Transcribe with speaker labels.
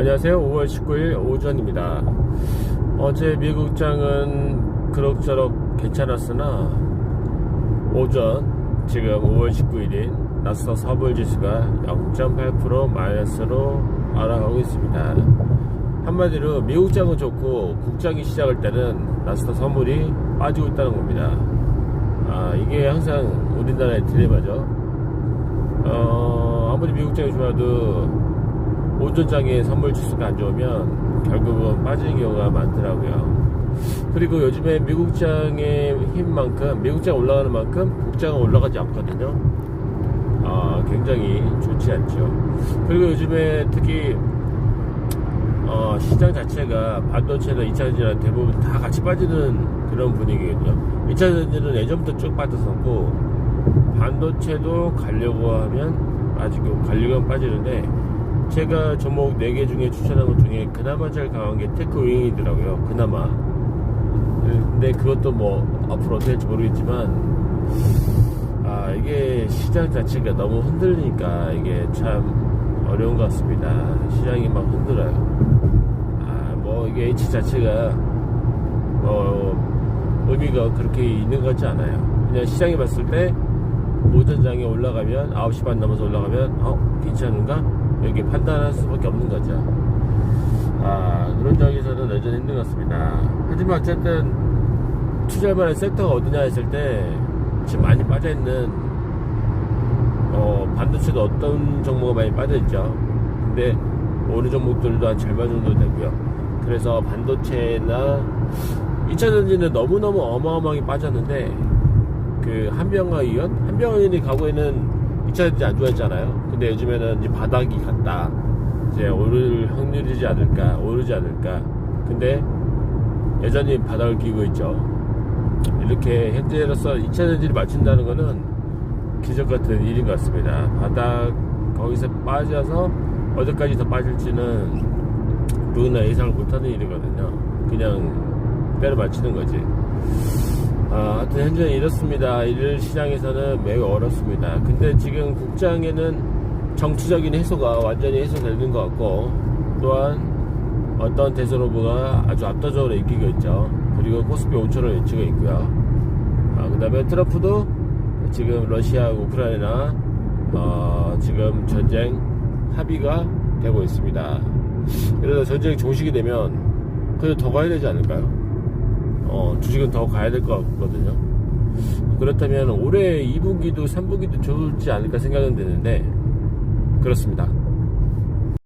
Speaker 1: 안녕하세요. 5월 19일 오전입니다. 어제 미국장은 그럭저럭 괜찮았으나 오전 지금 5월 19일인 나스닥 서불 지수가 0.8% 마이너스로 알아가고 있습니다. 한마디로 미국장은 좋고 국장이 시작할 때는 나스닥 선물이 빠지고 있다는 겁니다. 아, 이게 항상 우리나라의 딜레마죠. 어, 아무리 미국장이 좋아도 오전장에 선물 지수가 안 좋으면 결국은 빠지는 경우가 많더라고요. 그리고 요즘에 미국장의 힘만큼 미국장 올라가는 만큼 국장은 올라가지 않거든요. 아, 굉장히 좋지 않죠. 그리고 요즘에 특히 어, 시장 자체가 반도체나 2차 전지나 대부분 다 같이 빠지는 그런 분위기거든요. 2차 전지는 예전부터 쭉 빠졌었고 반도체도 가려고 하면 빠지고 가려고 하면 빠지는데 제가 종목 4개 중에 추천한 것 중에 그나마 제일 강한 게 테크 윙이더라고요. 그나마. 근데 그것도 뭐 앞으로 될지 모르겠지만 아 이게 시장 자체가 너무 흔들리니까 이게 참 어려운 것 같습니다. 시장이 막 흔들어요. 아 뭐 이게 H 자체가 뭐 의미가 그렇게 있는 것 같지 않아요. 그냥 시장이 봤을 때 오전장에 올라가면 9시 반 넘어서 올라가면 어 괜찮은가? 이렇게 판단할 수밖에 없는 거죠. 아 그런 점에서는 여전히 힘든 것 같습니다. 하지만 어쨌든 투자할 만한 섹터가 어디냐 했을 때 지금 많이 빠져있는 어, 반도체도 어떤 종목가 많이 빠져있죠. 근데 어느 종목들도 한 절반 정도 되고요. 그래서 반도체나 2차 전지는 너무너무 어마어마하게 빠졌는데 그 한병화이연? 한병화이연이 과거에는 2차 전지 안 좋아했잖아요. 근데 요즘에는 이제 바닥이 갔다. 이제 오를 확률이지 않을까, 오르지 않을까. 근데 여전히 바닥을 끼고 있죠. 이렇게 현재로서 2차 전지를 맞춘다는 거는 기적 같은 일인 것 같습니다. 바닥 거기서 빠져서 어디까지 더 빠질지는 누구나 예상을 못하는 일이거든요. 그냥 때려 맞추는 거지. 아, 하여튼 현재 이렇습니다. 일 시장에서는 매우 어렵습니다. 근데 지금 국장에는 정치적인 해소가 완전히 해소되는 것 같고 또한 어떤 대선 후보가 아주 압도적으로 이기고 있죠. 그리고 코스피 5천을 외치고 있고요. 아, 그 다음에 트럼프도 지금 러시아, 우크라이나 어, 지금 전쟁 합의가 되고 있습니다. 그래서 전쟁이 종식이 되면 그래도 더 가야 되지 않을까요? 어, 주식은 더 가야 될 것 같거든요. 그렇다면 올해 2분기도 3분기도 좋을지 않을까 생각은 되는데 그렇습니다.